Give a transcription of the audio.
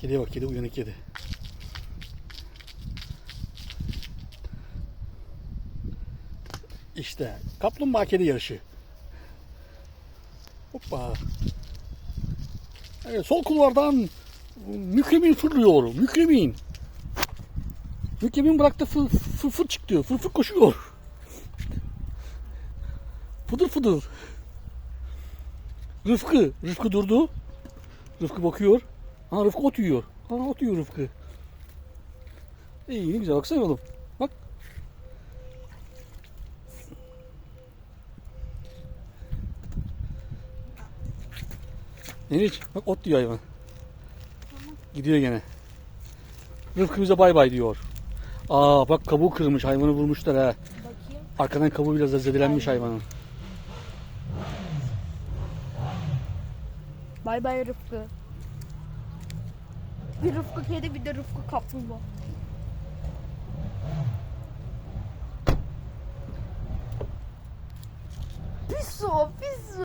Kediye bak kedi uyanık kedi. İşte kaplumbağa kedi yarışı. Hoppa. Evet, sol kulvardan Mükremin fırlıyor. Mükremin. Mükremin bıraktı fır fır, fır çıktı. Fır fır koşuyor. Fıdır fıdır. Rıfkı. Rıfkı durdu. Rıfkı bakıyor. Ha Rıfkı ot yiyor. Ha ot yiyor Rıfkı. İyi ne güzel baksana oğlum. Bak. Neriç bak ot diyor hayvan. Gidiyor gene. Rıfkı bize bay bay diyor. Aa bak kabuğu kırmış hayvanı vurmuşlar ha. Arkadan kabuğu biraz da zedelenmiş hayvanın. Bay bay Rıfkı. Bir Rıfkı kedi bir de Rıfkı kaplumbağa. Pis o pis.